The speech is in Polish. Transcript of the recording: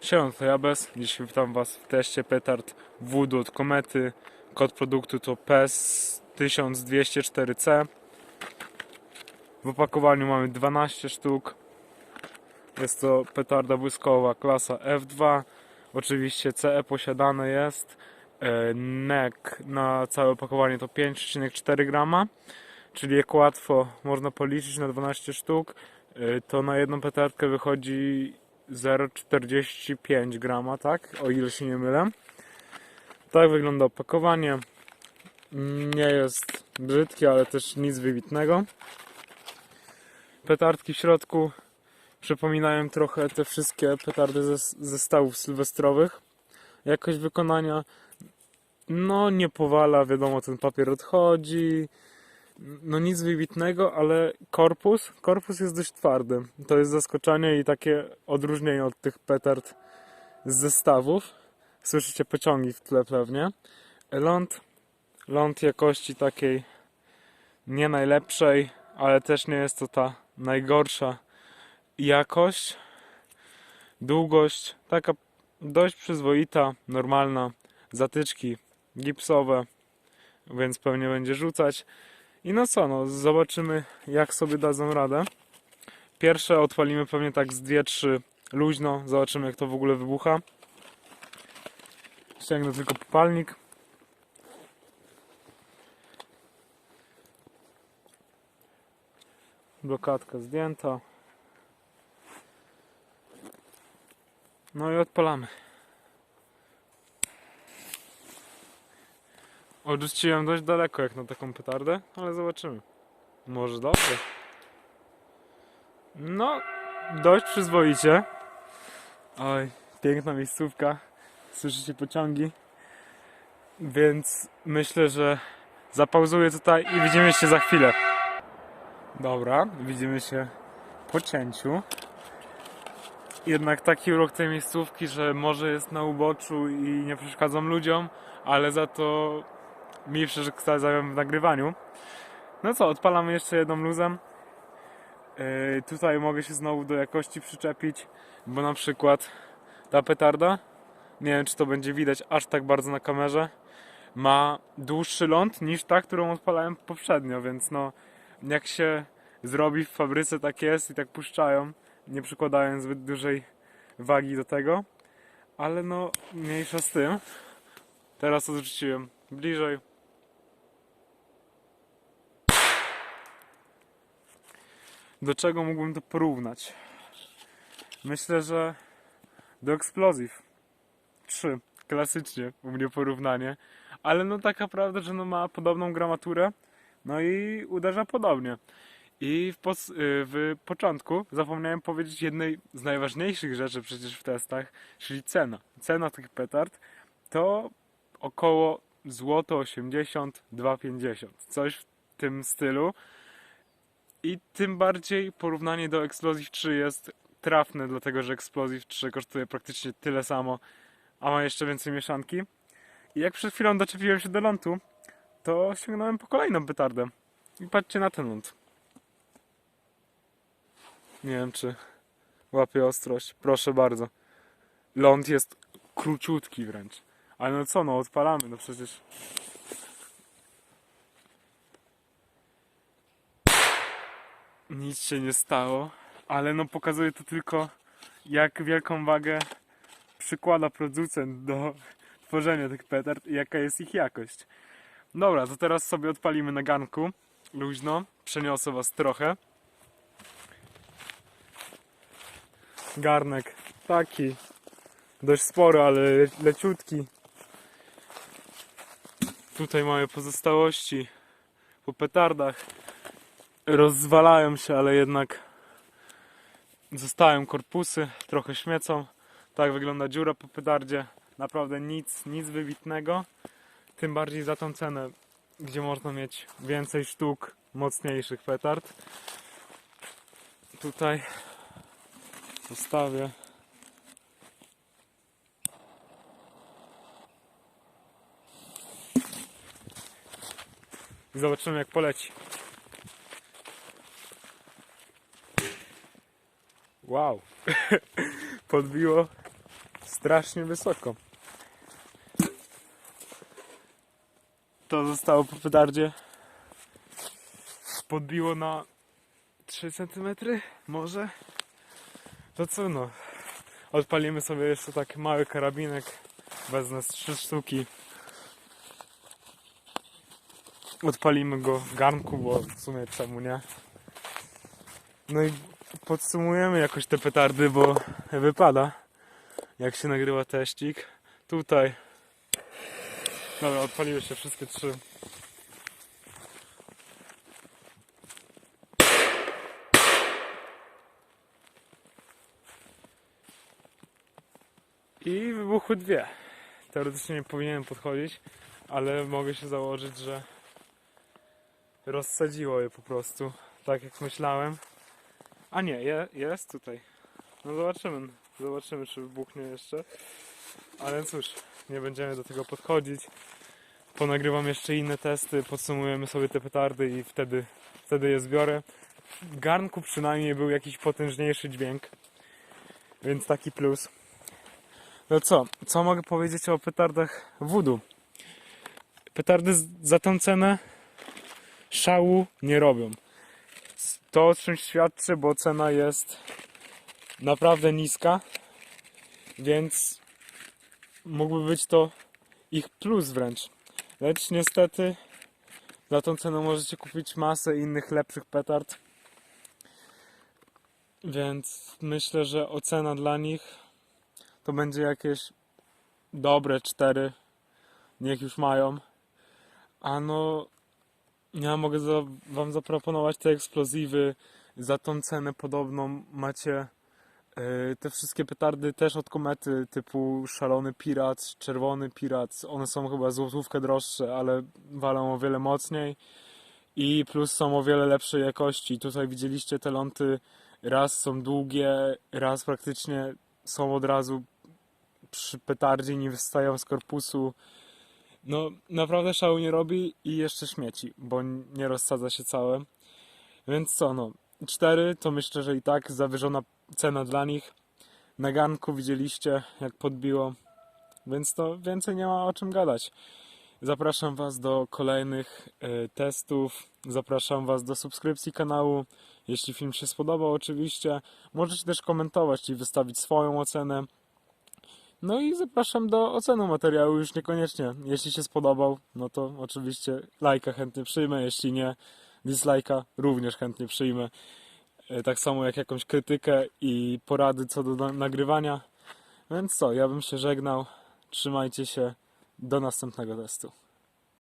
Siema, to ja bez. Dziś witam Was w teście petard Voodoo od Komety. Kod produktu to PES 1204C. W opakowaniu mamy 12 sztuk. Jest to petarda błyskowa klasa F2. Oczywiście CE posiadane jest. E, NEC na całe opakowanie to 5,4 grama. Czyli jak łatwo można policzyć na 12 sztuk, e, to na jedną petardkę wychodzi 0,45 grama, tak? O ile się nie mylę. Tak wygląda opakowanie. Nie jest brzydkie, ale też nic wybitnego. Petardki w środku przypominają trochę te wszystkie petardy ze, ze stawów sylwestrowych. Jakość wykonania no nie powala, wiadomo, ten papier odchodzi. No nic wybitnego, ale korpus, korpus jest dość twardy. To jest zaskoczenie i takie odróżnienie od tych petard z zestawów. Słyszycie pociągi w tle pewnie. Ląd, ląd jakości takiej nie najlepszej, ale też nie jest to ta najgorsza jakość. Długość taka dość przyzwoita, normalna. Zatyczki gipsowe, więc pewnie będzie rzucać. I no co, no zobaczymy jak sobie dadzą radę. Pierwsze odpalimy pewnie tak z 2-3 luźno, zobaczymy jak to w ogóle wybucha. Ściągnę tylko popalnik. Blokadka zdjęta. No i odpalamy. Odrzuciłem dość daleko jak na taką petardę, ale zobaczymy. Może dobrze. No, dość przyzwoicie. Oj, piękna miejscówka. Słyszycie pociągi. Więc myślę, że zapauzuję tutaj i widzimy się za chwilę. Dobra, widzimy się po cięciu. Jednak taki urok tej miejscówki, że może jest na uboczu i nie przeszkadzam ludziom, ale za to mi przeszkadzają w nagrywaniu. No co, odpalamy jeszcze jedną luzem. Yy, tutaj mogę się znowu do jakości przyczepić, bo na przykład ta petarda, nie wiem czy to będzie widać aż tak bardzo na kamerze, ma dłuższy ląd niż ta, którą odpalałem poprzednio, więc no jak się zrobi w fabryce tak jest i tak puszczają, nie przykładając zbyt dużej wagi do tego, ale no mniejsza z tym. Teraz odrzuciłem bliżej. Do czego mógłbym to porównać? Myślę, że do Explosive 3. Klasycznie u mnie porównanie. Ale no taka prawda, że no ma podobną gramaturę. No i uderza podobnie. I w, y, w początku zapomniałem powiedzieć jednej z najważniejszych rzeczy przecież w testach, czyli cena. Cena tych petard to około złoto 80, 2,50. Coś w tym stylu. I tym bardziej porównanie do Explosive 3 jest trafne, dlatego że Explosive 3 kosztuje praktycznie tyle samo, a ma jeszcze więcej mieszanki. I jak przed chwilą doczepiłem się do lądu, to sięgnąłem po kolejną petardę. I patrzcie na ten ląd. Nie wiem, czy łapie ostrość. Proszę bardzo. Ląd jest króciutki wręcz. Ale no co, no odpalamy, no przecież. Nic się nie stało, ale no pokazuje to tylko jak wielką wagę przykłada producent do tworzenia tych petard i jaka jest ich jakość. Dobra, to teraz sobie odpalimy na ganku. Luźno, przeniosę was trochę. Garnek taki, dość spory, ale le- leciutki. Tutaj mamy pozostałości po petardach. Rozwalają się, ale jednak zostają korpusy, trochę śmiecą. Tak wygląda dziura po petardzie. Naprawdę nic, nic wybitnego. Tym bardziej za tą cenę, gdzie można mieć więcej sztuk mocniejszych petard. Tutaj zostawię. I zobaczymy jak poleci. Wow. Podbiło strasznie wysoko. To zostało po petardzie. Podbiło na 3 cm może. To co no? Odpalimy sobie jeszcze taki mały karabinek. Wezmę z 3 sztuki. Odpalimy go w garnku, bo w sumie czemu nie? No i podsumujemy jakoś te petardy, bo wypada jak się nagrywa teścik. Tutaj. Dobra, odpaliły się wszystkie trzy. I wybuchły dwie. Teoretycznie nie powinienem podchodzić, ale mogę się założyć, że rozsadziło je po prostu, tak jak myślałem. A nie, je, jest tutaj. No zobaczymy, zobaczymy czy wybuchnie jeszcze. Ale cóż, nie będziemy do tego podchodzić. Ponagrywam jeszcze inne testy, podsumujemy sobie te petardy i wtedy, wtedy je zbiorę. W garnku przynajmniej był jakiś potężniejszy dźwięk, więc taki plus. No co, co mogę powiedzieć o petardach Voodoo? Petardy za tą cenę szału nie robią. To o czymś świadczy, bo cena jest naprawdę niska, więc mógłby być to ich plus wręcz. Lecz niestety za tą cenę możecie kupić masę innych lepszych petard. Więc myślę, że ocena dla nich to będzie jakieś dobre 4. Niech już mają. A no ja mogę za, wam zaproponować te eksplozywy za tą cenę podobną. Macie e, te wszystkie petardy też od komety typu szalony pirat, czerwony pirat. One są chyba złotówkę droższe, ale walą o wiele mocniej. I plus są o wiele lepszej jakości. Tutaj widzieliście te ląty, raz są długie, raz praktycznie są od razu przy petardzie, nie wystają z korpusu. No, naprawdę szału nie robi i jeszcze śmieci, bo nie rozsadza się całe. Więc co, no, 4 to myślę, że i tak zawyżona cena dla nich. Na garnku widzieliście, jak podbiło, więc to więcej nie ma o czym gadać. Zapraszam Was do kolejnych e, testów. Zapraszam Was do subskrypcji kanału. Jeśli film się spodobał, oczywiście. Możecie też komentować i wystawić swoją ocenę. No i zapraszam do oceny materiału już niekoniecznie. Jeśli się spodobał, no to oczywiście lajka chętnie przyjmę, jeśli nie, dislajka również chętnie przyjmę. E, Tak samo jak jakąś krytykę i porady co do na- nagrywania. Więc co, ja bym się żegnał. Trzymajcie się. Do następnego testu.